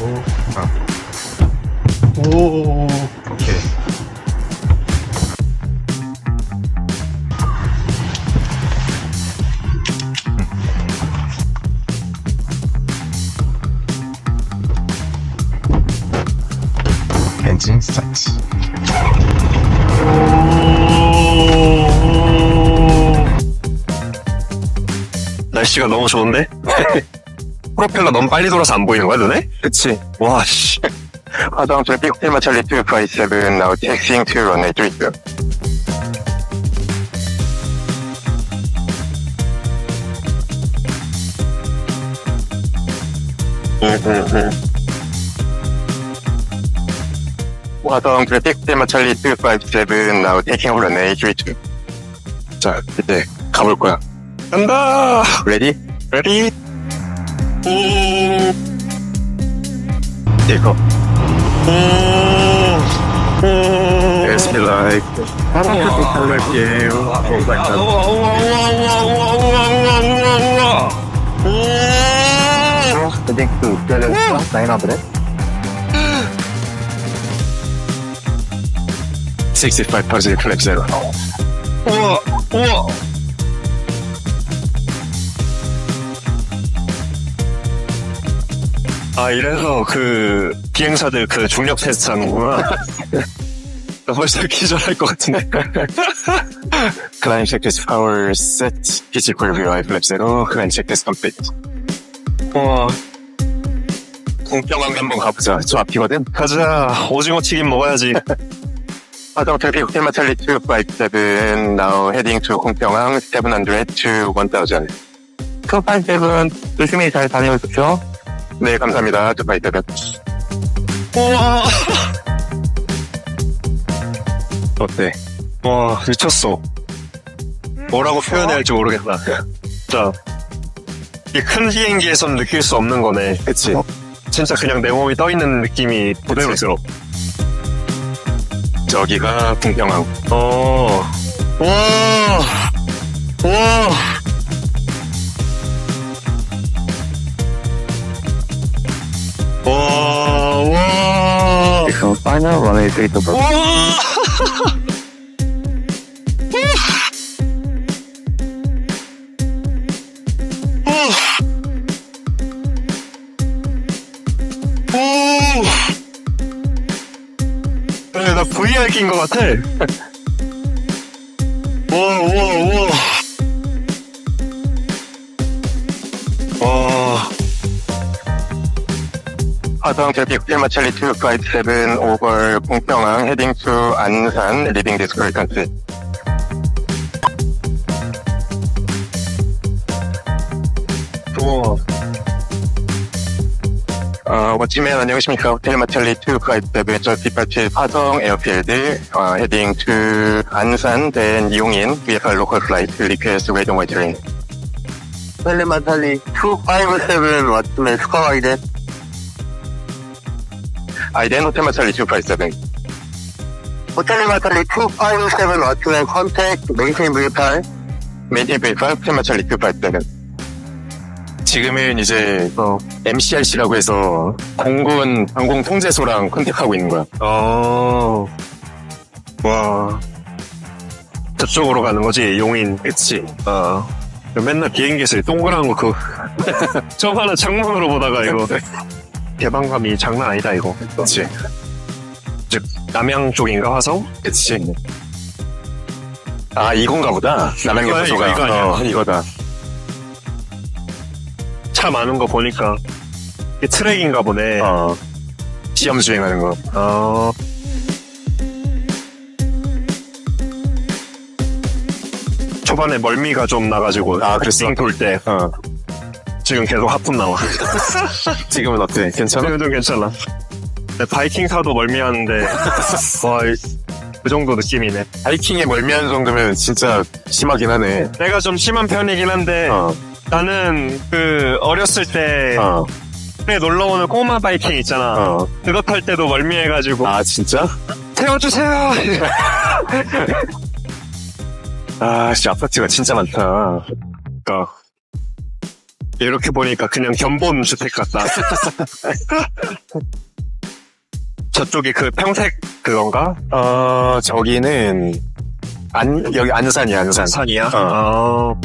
오. 오케이. 엔진 스타트. 날씨가 너무 좋은데? 프로펠러 너무 빨리 돌아서 안 보이는 거야, 눈에? 그치. 와, 씨. 트래픽 호텔 Charlie 257 now taxiing to runway 32. 화동 트래픽 호텔 Charlie 257 now taking runway 32. 자, 이제 가볼 거야. 간다! 레디? 레디? 이거. Yes, be like. 화동 트래픽 탈락이에요. 우와, 우와, 우와, 우와, 우와, 우와, 우와, 우와. I think to get it 900. 65% 플렉 제로. 아, 이래서 그 비행사들 그 중력 테스트 하는구나. 나 벌써 기절할 것 같은데. Climb check this power set. PC core view I flip zero. Climb check this complete. 와. 공평한 한번 가보자. 자, 저 앞이거든. 가자. 오징어 튀김 먹어야지. 화동 트래픽 호텔 마찰리 257 now heading to 공평항 700 to 1000. 257 조심히 잘 다녀오십시오. 네, 감사합니다. 257. 우와. 어때? 와, 미쳤어. 뭐라고 표현해야 할지 모르겠다. 자, 이큰 비행기에선 느낄 수 없는 거네. 그치? 진짜 그냥 내 몸이 떠 있는 느낌이 그대로 들어. 저기가 공평항. 어, 와, 와. 와, 와. So final runway 32. 와. 오! 네, 나 VR 낀 것 같아. 와, 와, 와. 와. 화성 트래픽 호텔 마찰리 257 over 공평항 heading to 안산 리빙 디스크 컨트. 우와. 어, 멋지면 안녕하십니까. 호텔 마찰리 257, 저 뒷받칠 화성 에어필드, 어, 헤딩 to 안산, then 이용인, VFR local flight, request wait on wait train. 호텔 마찰리 257, 왔으면 스코어 아이덴. 아이덴 호텔 마찰리 257. 호텔 마찰리 257, 왔으 면 컨택, 메인테인 VFR. 메인테인 VFR, 호텔 마찰리 257. 지금은 이제 어, MCRC라고 해서 공군 항공 통제소랑 컨택하고 있는 거야. 어. 와. 저쪽으로 가는 거지, 용인. 그치. 어. 맨날 비행기에서 동그란 거, 그, 저거 하나 창문으로 보다가 이거. 개방감이 장난 아니다, 이거. 그치. 즉, 남양 쪽인가, 화성? 그치. 아, 이건가 보다. 남양유포소가. 이거, 이거 아니야. 어, 이거다. 차 많은 거 보니까. 이게 트랙인가 보네. 어. 시험 주행하는 거. 어. 초반에 멀미가 좀 나가지고. 아, 그랬어? 빙돌 때. 어. 지금 계속 하품 나와. 지금은 어때? 괜찮아? 지금 좀 괜찮아. 네, 바이킹 타도 멀미하는데. 와, 이- 그 정도 느낌이네. 하이킹에 멀미하는 정도면 진짜 심하긴 하네. 내가 좀 심한 편이긴 한데, 어. 나는 그, 어렸을 때, 어. 에 놀러 오는 꼬마 바이킹 있잖아. 어. 그거 탈 때도 멀미해가지고, 아, 진짜? 태워주세요! 아, 씨, 아파트가 진짜 많다. 그러니까 이렇게 보니까 그냥 견본 주택 같다. 저쪽이 그 평택 그건가? 어, 저기는, 안, 여기 안산이야, 안산. 산이야? 어. 아,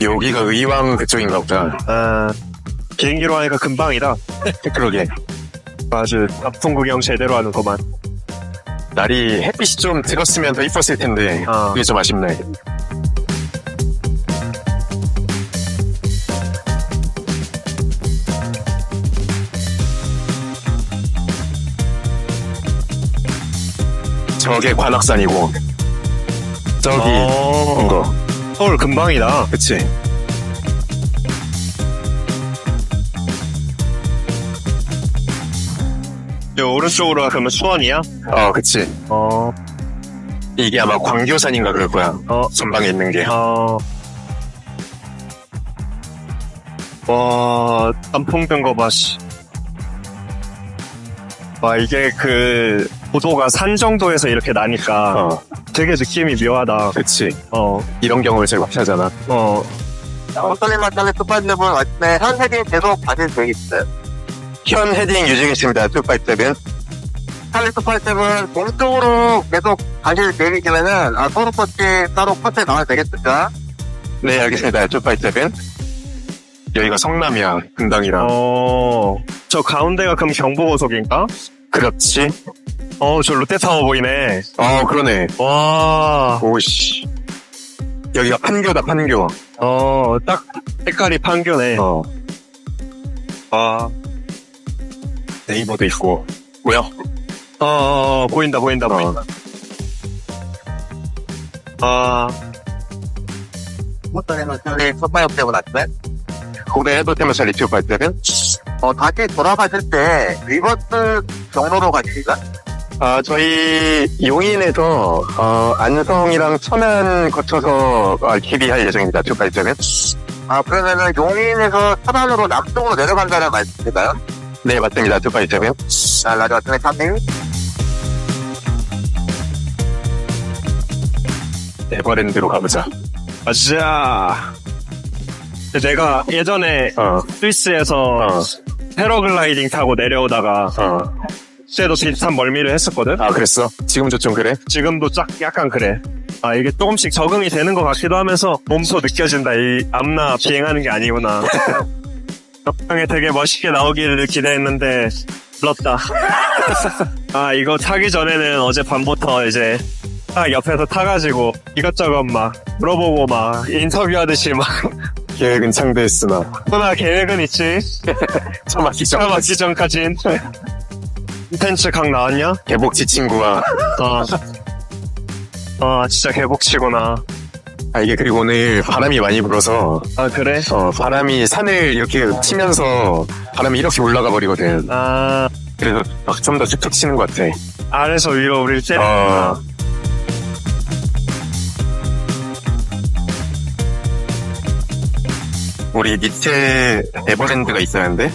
여기가 의왕 그쪽인가 보다. 아, 비행기로 하니까 금방이다. 그러게. 맞아. 앞통 구경 제대로 하는 거만. 날이 햇빛이 좀 들었으면 더 이뻤을 텐데, 어. 그게 좀 아쉽네. 저게 관악산이고, 저기, 어, 이거. 서울 금방이다. 그치. 요 오른쪽으로 가면 수원이야? 어, 그치. 어, 이게 아마 광교산인가 그럴 거야. 어, 전방에 있는 게. 어. 와, 단풍된 거 봐, 씨. 와, 이게 그, 고도가 산 정도에서 이렇게 나니까 어, 되게 느낌이 묘하다. 그치. 어, 이런 경우를 제일 많이 하잖아. 어. 어떨리 맞다는 투파이트는 네, 현 헤딩 계속 받을 수 있어요. 현 헤딩 유지있습니다 투파이트는. 할리 투파이트는 동쪽으로 계속 가실 계획이면은, 아, 토르포치 따로 포트에 나와야 되겠습니까? 네, 알겠습니다. 투파이트는. 여기가 성남이야, 금당이랑. 어, 저 가운데가 그럼 경부고속인가? 그렇지. 어, 저 롯데타워 보이네. 어, 그러네. 와, 오씨. 여기가 판교다, 판교. 어, 딱 색깔이 판교네. 어, 아, 네이버도 있고. 뭐야? 어, 어, 어, 보인다, 보인다, 어. 보인다. 아, 어떠냐면 저희 첫마역 때문에 왔네. 고대 해도 때문에 잘 리뷰 할 때는 어 다시 돌아가실 때 리버스 경로로 가시가? 아 저희 용인에서 어 안성이랑 천안 거쳐서 어, 길이할 예정입니다. 투갈 때는. 아 그러면은 용인에서 천안으로 남쪽으로 내려간다는 말씀인가요? 네 맞습니다. 때는. 아 라디오 때문에 탑님. 에버랜드로 가보자. 가자. 내가 예전에 어, 스위스에서 어, 패러글라이딩 타고 내려오다가 어. 그때도 비슷한 멀미를 했었거든? 아 그랬어? 지금도 좀 그래? 지금도 짝 약간 그래. 아 이게 조금씩 적응이 되는 것 같기도 하면서 몸소 느껴진다. 이 앞나 비행하는 게 아니구나. 영상에 되게 멋있게 나오기를 기대했는데 불렀다. 아 이거 타기 전에는 어제 밤부터 이제 딱 옆에서 타가지고 이것저것 막 물어보고 막 인터뷰하듯이 막 계획은 창대했으나 누나 계획은 있지? 처맞기 전차 막기 전까진 콘텐츠 각 나왔냐? 개복치 친구와 어. 아 진짜 개복치구나. 아 이게 그리고 오늘 바람이 많이 불어서 아 그래? 어 바람이 산을 이렇게 치면서 바람이 이렇게 올라가 버리거든 아 그래서 막 좀 더 툭툭 치는 것 같아 아래서 위로 우리를 때려. 어 우리 밑에 에버랜드가 있었는데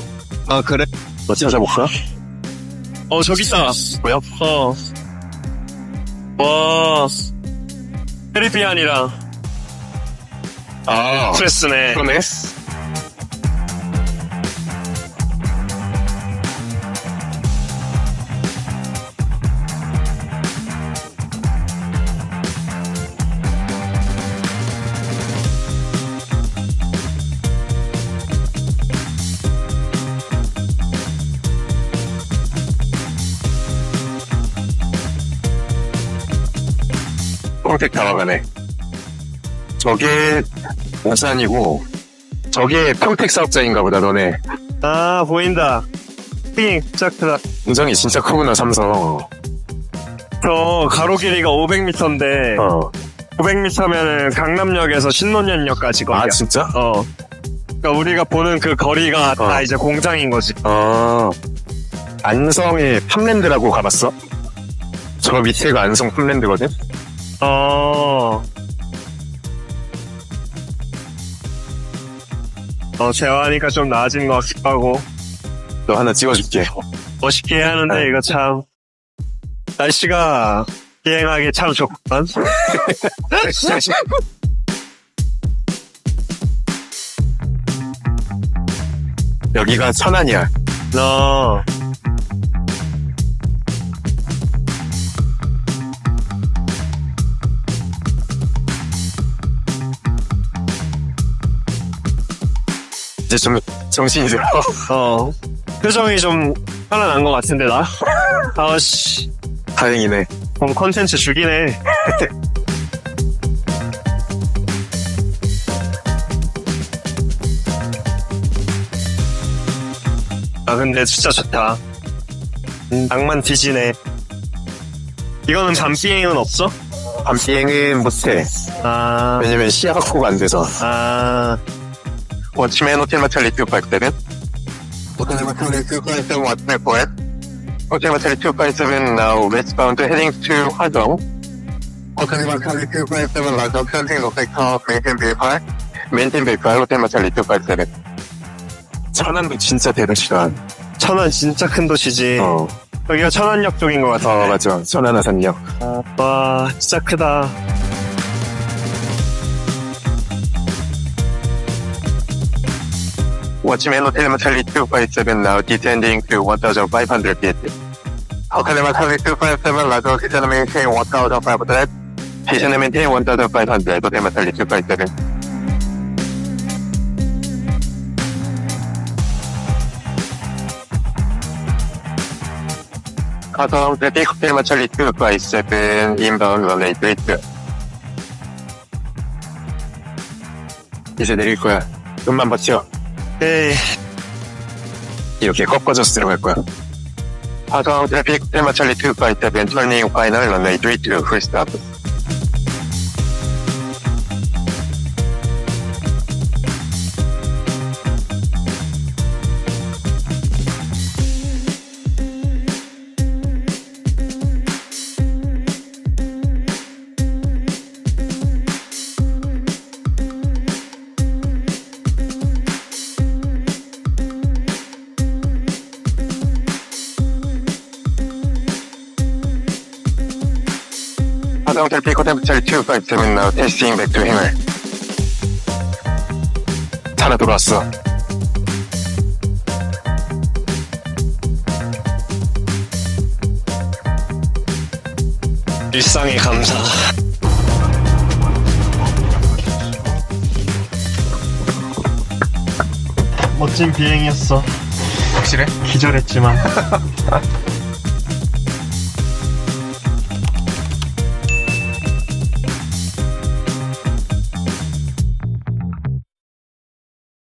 아 그래? 너 찾아볼까? 어 저기 있다. 뭐야? 어. 와. 페리피안이랑 아 스트레스네. 그러네 평택 다와가네 저게 부산이고 저게 평택 사업자인가 보다 너네 아 보인다. 삥 짝트다. 공장이 진짜 크구나 삼성 저 가로 길이가 500m인데 어. 500m면은 강남역에서 신논현역까지 거리야. 아 진짜? 어. 그러니까 우리가 보는 그 거리가 다 어. 이제 공장인 거지. 어. 안성의 팜랜드라고 가봤어? 저 밑에가 안성 팜랜드거든? 어. 어, 재화하니까 좀 나아진 것 같기도 하고. 너 하나 찍어줄게 멋있게 하는데, 네. 이거 참. 날씨가 비행하기 참 좋구만. 여기가 천안이야. 너, 이제 좀 정신이 들어. 어, 표정이 좀 편안한 것 같은데, 나? 아씨, 다행이네. 그럼 컨텐츠 죽이네. 아, 근데 진짜 좋다. 음, 낭만 뒤지네. 이거는 밤비행은 없어? 밤 비행은 못해. 아, 왜냐면 시야가 코가 안 돼서. 아, 워치맨 호텔 마찰리 257 호텔 마찰리 257 워치맨 포엣 호텔 마찰리 257 now westbound heading to 화정. 호텔 마찰리 257 라저 편생 녹색터 메인텐 베이팔 메인텐 베이팔 호텔 마찰리 257 천안도 진짜 대도시다. 천안 진짜 큰 도시지. 어, 여기가 천안역 쪽인 것 같아. 어 맞아. 천안하산역. 와, 진짜 크다. 호텔 마찰리 257 now descending to 1500 feet. 마찰리 257 라저 기차는 메인텐 1500 기차는 메인텐 1500 호텔 마찰리 257 가성 트래픽 호텔 마찰리 257 인바운드 런웨이 브레이크 이제 내릴 거야. 좀만 버텨 에이, 이렇게 꺾어져서 들어갈 거야. 화성 트래픽 호텔 마찰리 257 터닝 파이널 런웨이 32 프리스탑 화성 트 래픽 호텔 마찰리 257 now testing back to 힘을 살아 돌아왔어. 일상의 감사. 멋진 비행이었어. 확실해? 기절했지만.